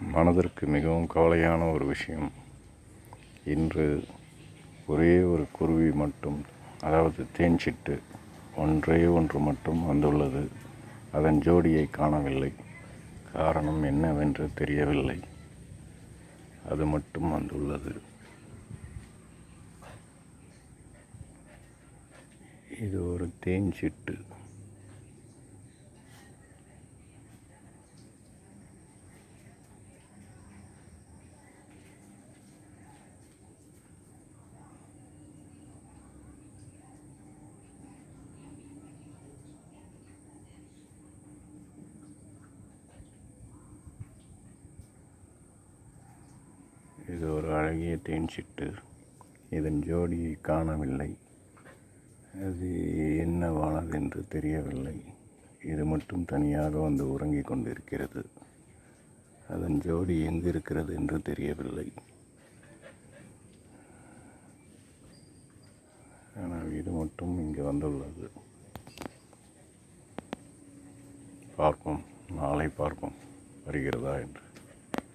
மனதிற்கு மிகவும் கவலையான ஒரு விஷயம். இன்று ஒரே ஒரு குருவி மட்டும் அதாவது தேன்சிட்டு ஒன்றே ஒன்று மட்டும் வந்துள்ளது. அதன் ஜோடியை காணவில்லை. காரணம் என்னவென்று தெரியவில்லை. அது மட்டும் வந்துள்ளது. இது ஒரு தேன் சிட்டு இது ஒரு அழகிய தேன் சிட்டு. இதன் ஜோடியை காணவில்லை. அது என்னவானது என்று தெரியவில்லை. இது மட்டும் தனியாக வந்து உறங்கிக் கொண்டிருக்கிறது. அதன் ஜோடி எங்கிருக்கிறது என்று தெரியவில்லை. ஆனால் இது மட்டும் இங்கே வந்துள்ளது. பார்ப்போம். நாளை பார்ப்போம். வருகிறதா என்று.